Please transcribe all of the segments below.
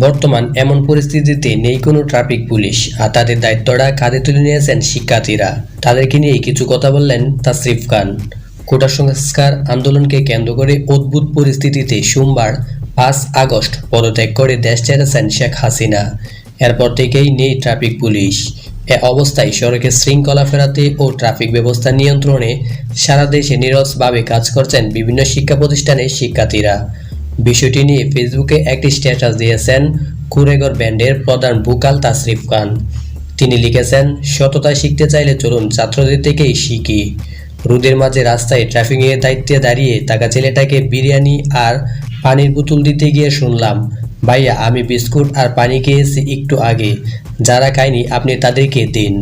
বর্তমান এমন পরিস্থিতিতে নেই কোনো ট্রাফিক পুলিশ, আর তাদের দায়িত্বটা কাঁধে তুলে নিয়েছেন শিক্ষার্থীরা। তাদেরকে নিয়ে কিছু কথা বললেন তাসরিফ খান। কোটা সংস্কার আন্দোলনকে কেন্দ্র করে অদ্ভুত পরিস্থিতিতে সোমবার পাঁচ আগস্ট পদত্যাগ করে দেশ ছেড়েছেন শেখ হাসিনা। এরপর থেকেই নেই ট্রাফিক পুলিশ। এ অবস্থায় সড়কে শৃঙ্খলা ফেরাতে ও ট্রাফিক ব্যবস্থা নিয়ন্ত্রণে সারা দেশে নিরসভাবে কাজ করছেন বিভিন্ন শিক্ষা প্রতিষ্ঠানের শিক্ষার্থীরা। বিষয়টি নিয়ে ফেসবুকে একটি স্ট্যাটাস দিয়েছেন কুরেগর ব্যান্ডের প্রধান বুকাল তাসরিফ খান। তিনি লিখেছেন সততা শিখতে চাইলে চলুন, ছাত্রদের থেকেই শিখি। রোদের মাঝে রাস্তায় ট্রাফিকের দায়িত্বে দাঁড়িয়ে থাকা ছেলেটাকে বিরিয়ানি আর পানির বোতল দিতে গিয়ে শুনলাম, ভাইয়া, আমি বিস্কুট আর পানি খেয়েছি একটু আগে। যারা খায়নি, আপনি তাদেরকে দিন।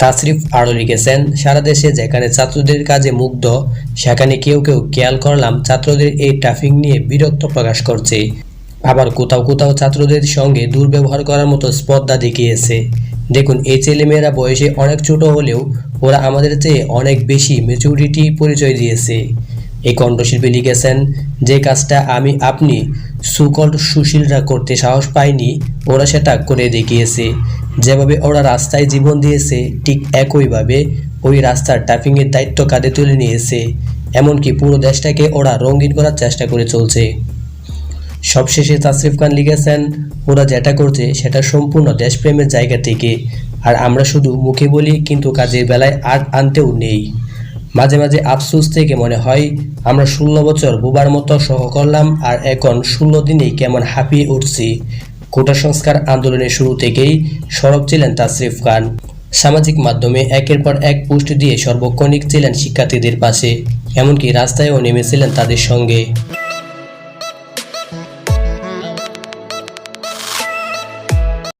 তাসরিফ আরও লিখেছেন, সারা দেশে যেখানে ছাত্রদের কাজে মুগ্ধ, সেখানে কেউ কেউ খেয়াল করলাম ছাত্রদের এই ট্রাফিক নিয়ে বিরক্ত প্রকাশ করছে। আবার কোথাও কোথাও ছাত্রদের সঙ্গে দুর্ব্যবহার করার মতো স্পর্ধা দেখিয়েছে। দেখুন, এই ছেলেমেয়েরা বয়সে অনেক ছোট হলেও ওরা আমাদের চেয়ে অনেক বেশি ম্যাচুরিটি পরিচয় দিয়েছে। এই কণ্ঠশিল্পী লিখেছেন, যে কাজটা আমি, আপনি সুকল সুশীলরা করতে সাহস পাইনি, ওরা সেটা করে দেখিয়েছে। যেভাবে ওরা রাস্তায় জীবন দিয়েছে, ঠিক একইভাবে ওই রাস্তার ট্রাফিংয়ের দায়িত্ব কাঁধে তুলে নিয়েছে। এমনকি পুরো দেশটাকে ওরা রঙিন করার চেষ্টা করে চলছে। সবশেষে তাসরিফ খান লিখেছেন, ওরা যেটা করছে সেটা সম্পূর্ণ দেশপ্রেমের জায়গা থেকে। আর আমরা শুধু মুখে বলি, কিন্তু কাজের বেলায় আর আনতেও নেই। মাঝে মাঝে আফসোস থেকে মনে হয়, আমরা ষোলো বছর বুবার মতো সহ করলাম, আর এখন ষোলো দিনেই কেমন হাঁপিয়ে উঠছি। কোটা সংস্কার আন্দোলনের শুরু থেকেই সরব ছিলেন তাসরিফ খান। সামাজিক মাধ্যমে একের পর এক পোস্ট দিয়ে সর্বক্ষণিক ছিলেন শিক্ষার্থীদের পাশে, এমনকি রাস্তায়ও নেমেছিলেন তাদের সঙ্গে।